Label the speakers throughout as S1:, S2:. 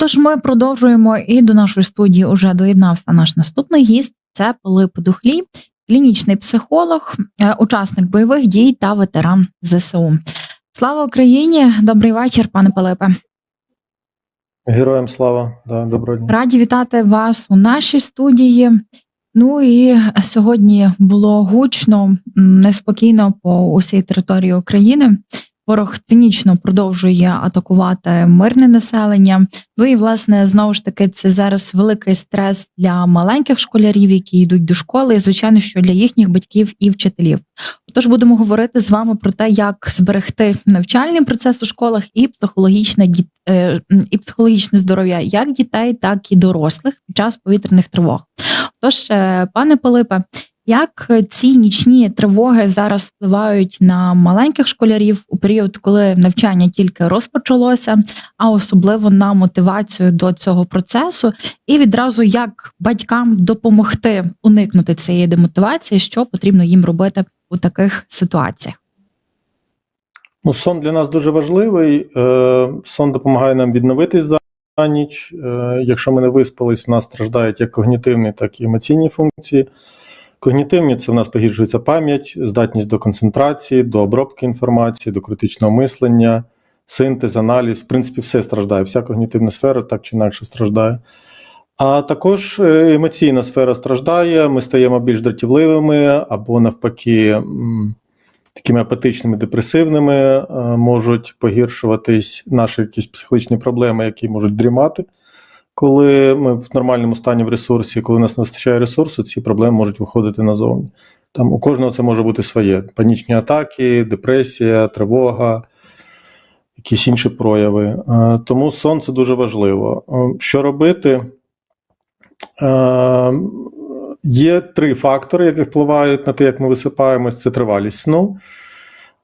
S1: Отож, ми продовжуємо і до нашої студії вже доєднався наш наступний гість. Це Пилип Духлій, клінічний психолог, е, учасник бойових дій та ветеран ЗСУ. Слава Україні! Добрий вечір, пане Пилипе.
S2: Героям слава, да, доброго дня.
S1: Раді вітати вас у нашій студії. Ну і сьогодні було гучно, неспокійно по усій території України. Ворог цинічно продовжує атакувати мирне населення. Ну і власне знову ж таки це зараз великий стрес для маленьких школярів, які йдуть до школи, і звичайно, що для їхніх батьків і вчителів. Отож, будемо говорити з вами про те, як зберегти навчальний процес у школах і психологічне е, і психологічне здоров'я як дітей, так і дорослих під час повітряних тривог. Тож, е, пане Пилипе, як ці нічні тривоги зараз впливають на маленьких школярів у період, коли навчання тільки розпочалося, а особливо на мотивацію до цього процесу, і відразу як батькам допомогти уникнути цієї демотивації, що потрібно їм робити у таких ситуаціях?
S2: Ну, сон для нас дуже важливий. Е, сон допомагає нам відновитись за ніч. Е, якщо ми не виспались, у нас страждають як когнітивні, так і емоційні функції. Когнітивні це в нас погіршується пам'ять, здатність до концентрації, до обробки інформації, до критичного мислення, синтез, аналіз. В принципі, все страждає. Вся когнітивна сфера так чи інакше страждає. А також е, емоційна сфера страждає, ми стаємо більш дратівливими або навпаки. Такими апатичними, депресивними е, можуть погіршуватись наші якісь психологічні проблеми, які можуть дрімати. Коли ми в нормальному стані в ресурсі, коли у нас не вистачає ресурсу, ці проблеми можуть виходити назовні. Там у кожного це може бути своє: панічні атаки, депресія, тривога, якісь інші прояви. Е, Тому сон це дуже важливо. Е, Що робити? Е, Є три фактори, які впливають на те, як ми висипаємось. Це тривалість сну,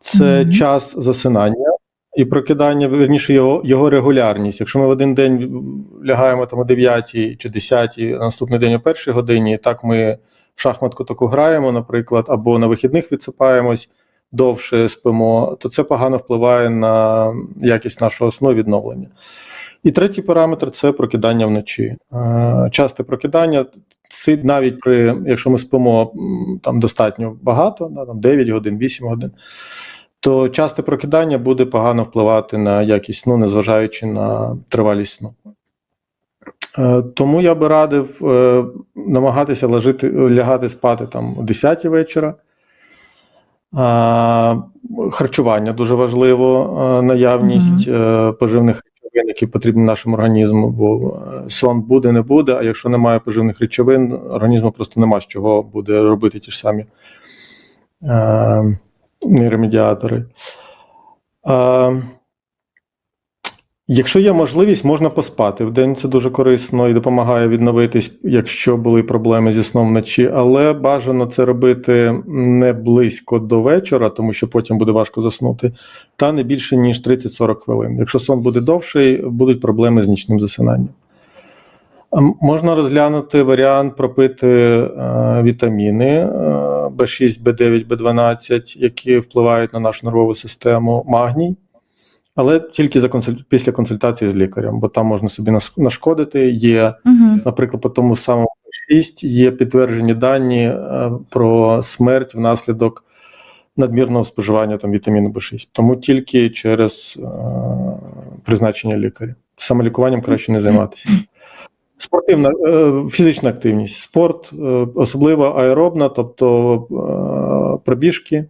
S2: це
S1: Мгм.
S2: час засинання і прокидання, верніше, його, його регулярність. Якщо ми в один день лягаємо там о 9 чи 10, а наступний день о першій годині, так ми в шахматку таку граємо, наприклад, або на вихідних відсипаємось, довше спимо, то це погано впливає на якість нашого сну відновлення. І третій параметр це прокидання вночі. Е, Часте прокидання, навіть при, якщо ми спимо там достатньо багато, да, там 9 годин, 8 годин, то часте прокидання буде погано впливати на якість сну, незважаючи на тривалість сну. Е, Тому я би радив е, намагатися ложити, лягати спати там о 10 вечора. Харчування дуже важливо, е, наявність е, поживних речовин, які потрібні нашому організму, бо сон буде, не буде, а якщо немає поживних речовин, організму просто нема з чого буде робити ті ж самі нейромедіатори. Е, Якщо є можливість, можна поспати. Вдень це дуже корисно і допомагає відновитись, якщо були проблеми зі сном вночі, але бажано це робити не близько до вечора, тому що потім буде важко заснути, та не більше ніж 30-40 хвилин. Якщо сон буде довший, будуть проблеми з нічним засинанням. Можна розглянути варіант пропити е, вітаміни е, B6, B9, B12, які впливають на нашу нервову систему, магній. Але тільки за консуль... після консультації з лікарем, бо там можна собі нашкодити. Є,
S1: Угу.
S2: наприклад, по тому самому 6 є підтверджені дані е, про смерть внаслідок надмірного споживання там, вітаміну В6. Тому тільки через е, призначення лікаря. Самолікуванням краще не займатися. Спортивна е, фізична активність, спорт, е, особливо аеробна, тобто е, пробіжки,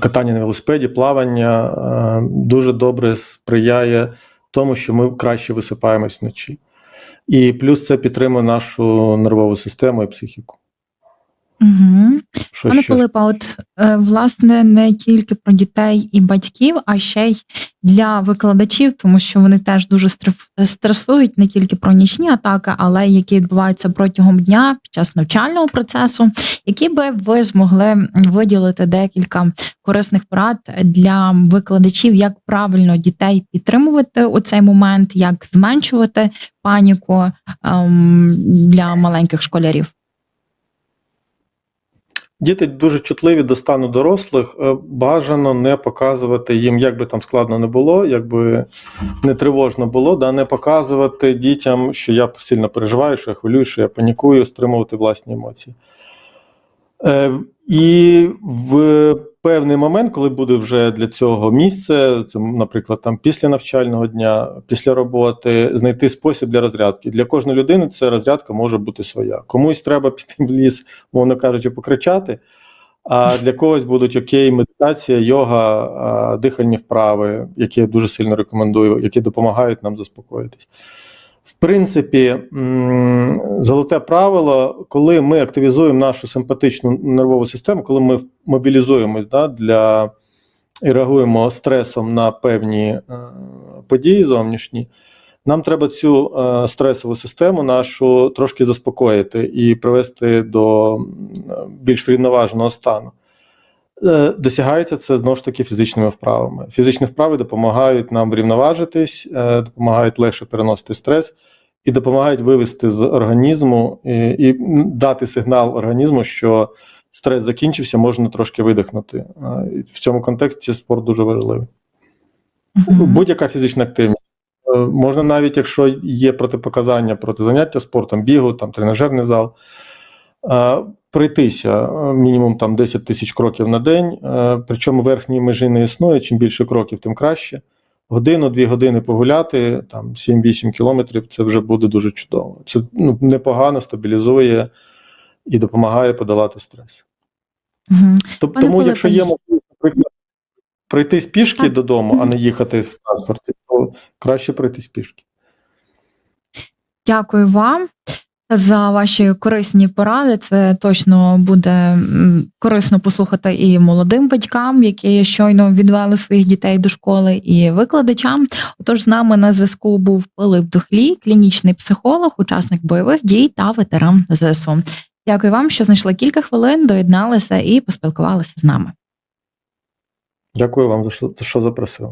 S2: катання на велосипеді, плавання дуже добре сприяє тому, що ми краще висипаємось вночі. І плюс це підтримує нашу нервову систему і психіку.
S1: Угу.
S2: Що
S1: Пане
S2: ще?
S1: Пилипа, от е, власне не тільки про дітей і батьків, а ще й для викладачів, тому що вони теж дуже стресують не тільки про нічні атаки, але які відбуваються протягом дня під час навчального процесу. Які би ви змогли виділити декілька корисних порад для викладачів, як правильно дітей підтримувати у цей момент, як зменшувати паніку ем, для маленьких школярів?
S2: Діти дуже чутливі до стану дорослих. Е, Бажано не показувати їм, як би там складно не було, як би не тривожно було, да, не показувати дітям, що я сильно переживаю, що я хвилюю, що я панікую, стримувати власні емоції. Е, і в певний момент, коли буде вже для цього місце, це, наприклад, там після навчального дня, після роботи, знайти спосіб для розрядки. Для кожної людини ця розрядка може бути своя. Комусь треба піти в ліс, мовно кажучи, покричати. А для когось будуть окей, медитація, йога, дихальні вправи, які я дуже сильно рекомендую, які допомагають нам заспокоїтись. В принципі, золоте правило, коли ми активізуємо нашу симпатичну нервову систему, коли ми мобілізуємось да, для і реагуємо стресом на певні е, події зовнішні, нам треба цю е, стресову систему нашу трошки заспокоїти і привести до більш врівноваженого стану. Е, Досягається це знову ж таки фізичними вправами. Фізичні вправи допомагають нам врівноважитись, е, допомагають легше переносити стрес і допомагають вивести з організму і, і дати сигнал організму, що стрес закінчився, можна трошки видихнути. Е, В цьому контексті спорт дуже важливий.
S1: Мгм.
S2: Будь-яка фізична активність. Е, Можна навіть, якщо є протипоказання проти заняття спортом, бігу, там тренажерний зал, е, пройтися е, мінімум там 10 тисяч кроків на день. е, Причому верхньої межі не існує. Чим більше кроків, тим краще. Годину-дві години погуляти, там 7-8 кілометрів, це вже буде дуже чудово. Це ну, непогано стабілізує і допомагає подолати стрес.
S1: Мгм.
S2: Тобто, тому, якщо є можливість, наприклад, прийти з пішки
S1: Так.
S2: додому, а не їхати в транспорті, то краще прийти з пішки.
S1: Дякую вам за ваші корисні поради. Це точно буде корисно послухати і молодим батькам, які щойно відвели своїх дітей до школи, і викладачам. Отож, з нами на зв'язку був Пилип Духлій, клінічний психолог, учасник бойових дій та ветеран ЗСУ. Дякую вам, що знайшли кілька хвилин, доєдналися і поспілкувалися з нами.
S2: Дякую вам за що, за що запросили.